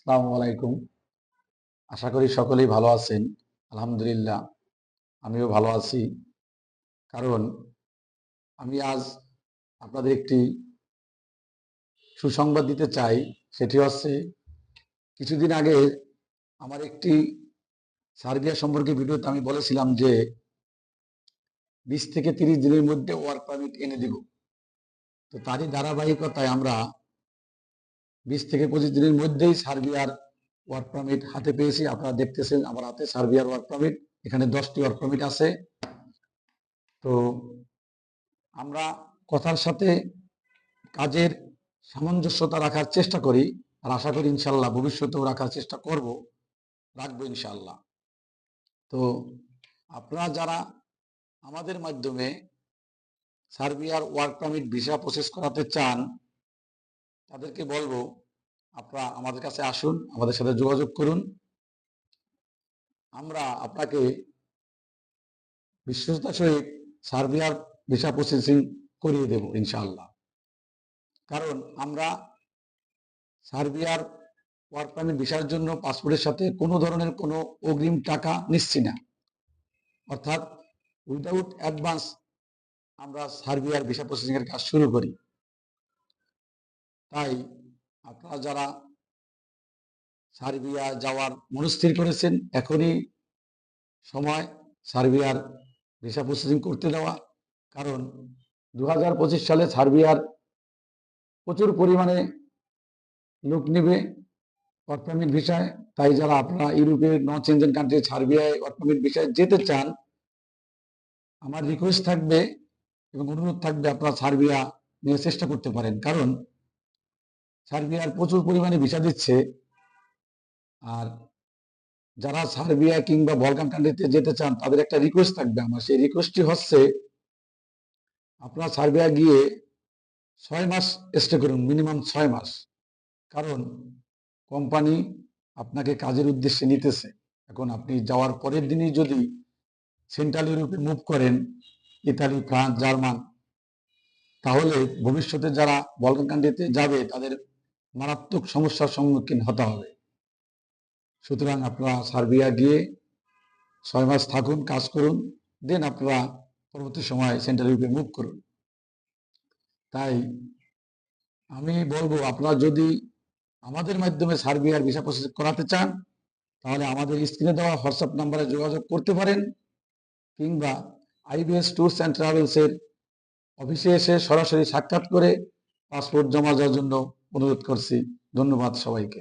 আসসালামু আলাইকুম। আশা করি সকলেই ভালো আছেন। আলহামদুলিল্লাহ, আমিও ভালো আছি। কারণ আমি আজ আপনাদের একটি সুসংবাদ দিতে চাই। সেটি হচ্ছে, কিছুদিন আগে আমার একটি সার্বিয়া সম্পর্কে ভিডিওতে আমি বলেছিলাম যে, বিশ থেকে তিরিশ দিনের মধ্যে ওয়ার্ক পারমিট এনে দিব। তো তারই ধারাবাহিকতায় আমরা বিশ থেকে পঁচিশ দিনের মধ্যেই সার্বিয়ার ওয়ার্ক পারমিট হাতে পেয়েছি। আপনারা দেখতেছেন আমার হাতে সার্বিয়ার ওয়ার্ক পারমিট এখানে দশটি ওয়ার্ক পারমিট আছে। তো আমরা কথার সাথে কাজের সামঞ্জস্যতা রাখার চেষ্টা করি আর আশা করি ইনশাল্লাহ ভবিষ্যতেও রাখার চেষ্টা করব, রাখব ইনশাল্লাহ। তো আপনারা যারা আমাদের মাধ্যমে সার্বিয়ার ওয়ার্ক পারমিট ভিসা প্রসেস করাতে চান তাদেরকে বলব, আপনারা আমাদের কাছে আসুন, আমাদের সাথে যোগাযোগ করুন। আমরা আপনাকে বিশ্বস্ততার সহিত সার্বিয়ার ভিসা প্রসেসিং করিয়ে দেব, ইনশাআল্লাহ। কারণ আমরা সার্বিয়ার ওয়ার্ক পারমিট ভিসার জন্য পাসপোর্টের সাথে কোনো ধরনের কোনো অগ্রিম টাকা নিচ্ছি না। অর্থাৎ উইদাউট অ্যাডভান্স আমরা সার্বিয়ার ভিসা প্রসেসিং এর কাজ শুরু করি। তাই আপনারা যারা সার্বিয়া যাওয়ার মনস্থির করেছেন, এখনই সময় সার্বিয়ার ভিসা প্রসেসিং করতে দেওয়া। কারণ দু হাজার পঁচিশ সালে সার্বিয়ার প্রচুর পরিমাণে লোক নেবে ওয়ার্ক পারমিট ভিসায় তাই যারা আপনারা ইউরোপের নন চেঞ্জেন কান্ট্রি সার্বিয়ায় ওয়ার্ক পারমিট ভিসায় যেতে চান, আমার রিকোয়েস্ট থাকবে এবং অনুরোধ থাকবে আপনারা সার্বিয়া নিয়ে চেষ্টা করতে পারেন। কারণ সার্বিয়ার প্রচুর পরিমাণে ভিসা দিচ্ছে। আর যারা সার্বিয়া কিংবা বলকান কান্ট্রিতে যেতে চান, তাদের একটা রিকোয়েস্ট থাকবে আমার। সেই রিকোয়েস্টটি হচ্ছে, আপনারা সার্বিয়া গিয়ে ছয় মাস স্টে করুন মিনিমাম ছয় মাস। কারণ কোম্পানি আপনাকে কাজের উদ্দেশ্যে নিতেছে। এখন আপনি যাওয়ার পরের দিনই যদি সেন্ট্রাল ইউরোপে মুভ করেন ইতালি ফ্রান্স জার্মান তাহলে ভবিষ্যতে যারা বলকান কান্ট্রিতে যাবে, তাদের মারাত্মক সমস্যার সম্মুখীন হতে হবে। সুতরাং আপনারা সার্বিয়া গিয়ে ছয় মাস থাকুন, কাজ করুন, দেন আপনারা পরবর্তী সময় সেন্ট্রাল ইউরোপে মুভ করুন। তাই আমি বলব, আপনারা যদি আমাদের মাধ্যমে সার্বিয়ার ভিসা প্রসেস করাতে চান, তাহলে আমাদের স্ক্রিনে দেওয়া হোয়াটসঅ্যাপ নাম্বারে যোগাযোগ করতে পারেন, কিংবা আইবিএস ট্যুরস অ্যান্ড ট্রাভেলসের অফিসে এসে সরাসরি সাক্ষাৎ করে পাসপোর্ট জমা দেওয়ার জন্য অনুরোধ করছি ধন্যবাদ সবাইকে।